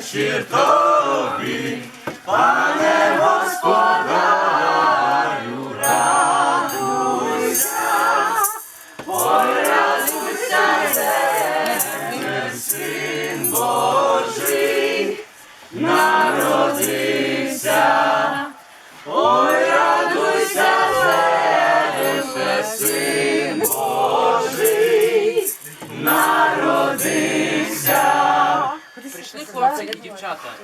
вечір тобі, пане.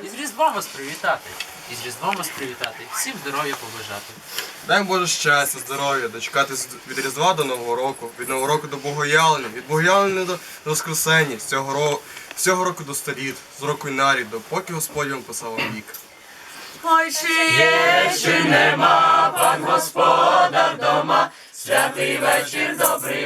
І. З Різдвом вас привітати. І з Різдвом вас привітати. Всім здоров'я побажати. Дай Боже щастя, здоров'я, дочекатись від Різдва до Нового року, від Нового року до Богоявлення, від Богоявлення до Воскресення, з цього, ро... з цього року до століт, з року й нарід, допоки Господь вам писав вам вік. Ой, чи є, чи нема, пан господар дома, святий вечір, добрий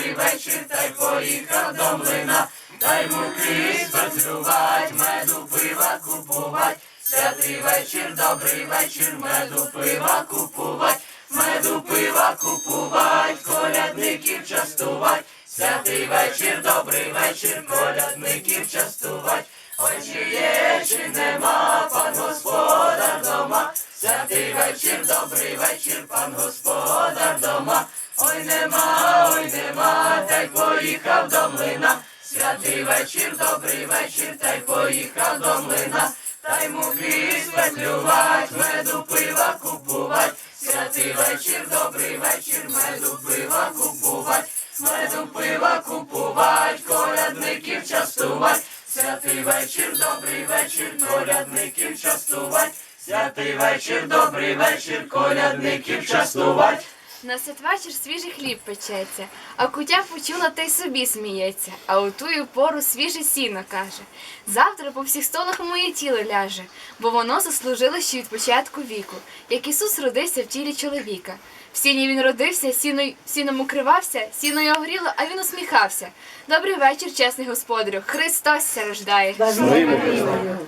добрий вечір, та й поїхав до млина. Дай муки спецювать, меду пива купувать. Святий вечір, добрий вечір, меду пива купувать. Меду пива купувать, колядників частувать. Святий вечір, добрий вечір, колядників частувать. Ой, чи є, чи нема, пан господар дома. Святий вечір, добрий вечір, пан господар дома. Ой, нема, ой, нема, та й поїхав до млина. Святий вечір, добрий вечір, та й поїхав до млина. Та й муки спетлювать, меду пива купувать. Святий вечір, добрий вечір, меду пива купувать. Меду пива купувать, колядників частувать. Святий вечір, добрий вечір, колядників частувать. Святий вечір, добрий вечір, колядників частувать. На святвечір свіжий хліб печеться, а кутя почула та й собі сміється, а у тую пору свіже сіно каже. Завтра по всіх столах моє тіло ляже, бо воно заслужило ще від початку віку, як Ісус родився в тілі чоловіка. В сіні він родився, сіно, сіном укривався, сіно його гріло, а він усміхався. Добрий вечір, чесний господарю, Христос ся рождає.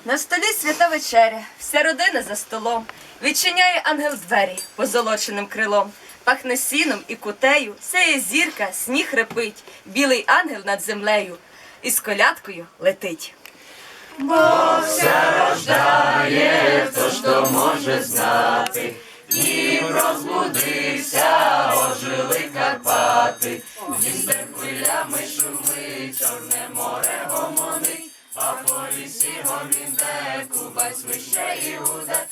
На столі свята вечеря, вся родина за столом. Відчиняє ангел двері позолоченим крилом. Пахне сіном і кутею, сяє зірка, сніг репить, білий ангел над землею і з колядкою летить. рождає, хто ж то може знати, Днім розбудився, ожили Карпати, Дністер хвилями шумить, чорне море гомонить, а по лісі гомінде, кубать свище і гуде,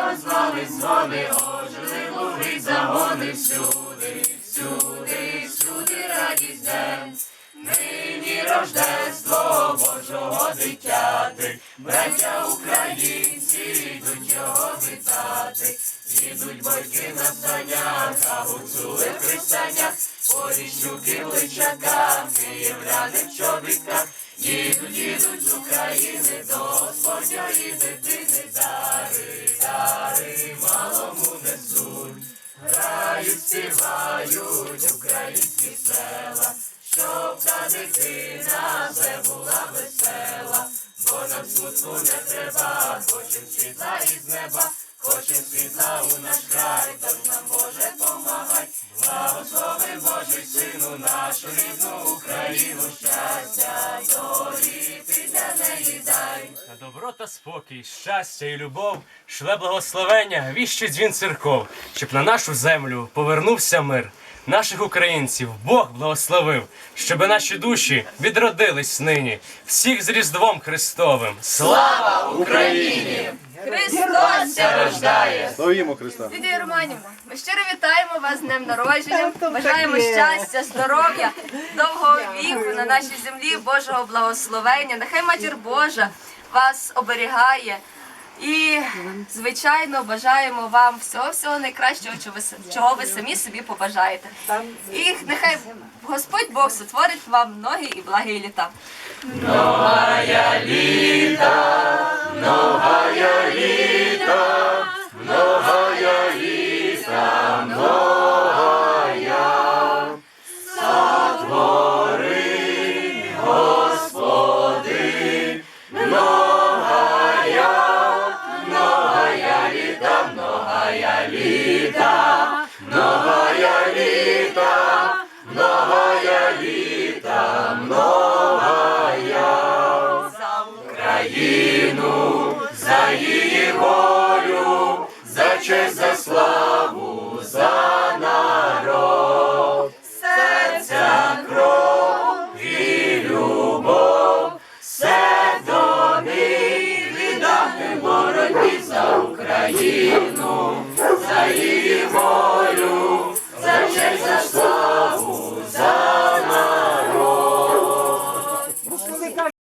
Києві озвали дзвони, ожили луги, загони всюди, всюди, всюди радість день. Нині рождество Божого дитяти, браття українці йдуть його вітати, їдуть бойки на санях, а гуцули в хрестянях, поріщуки в личаках, київляни в чобітках, їдуть, їдуть з України до Господньої дитини, співають українські села щоб та дитина вже була весела, бо нам смутку не треба, хочем світла із неба, хочем світла у наш край, тож нам Боже помагай, благослови Божий сину, нашу рідну Україну, щастя, для неї дай. На добро та спокій, щастя і любов, шле благословення, віщий дзвін церков, щоб на нашу землю повернувся мир. Наших українців Бог благословив, щоби наші душі відродились нині, всіх з Різдвом Христовим. Слава! Христос ще рождає! Славімо Христа! Лідія Романівна, ми щиро вітаємо вас з днем народження. Бажаємо щастя, здоров'я, довгого віку на нашій землі, Божого благословення. Нехай матір Божа вас оберігає. І, звичайно, бажаємо вам всього всього найкращого, чого ви, с- чого ви самі собі побажаєте. І нехай Господь Бог сотворить вам ноги і благі літа. за її волю, за честь, за славу, за народ, серця кров і любов, все до них віддати боротьбі за Україну.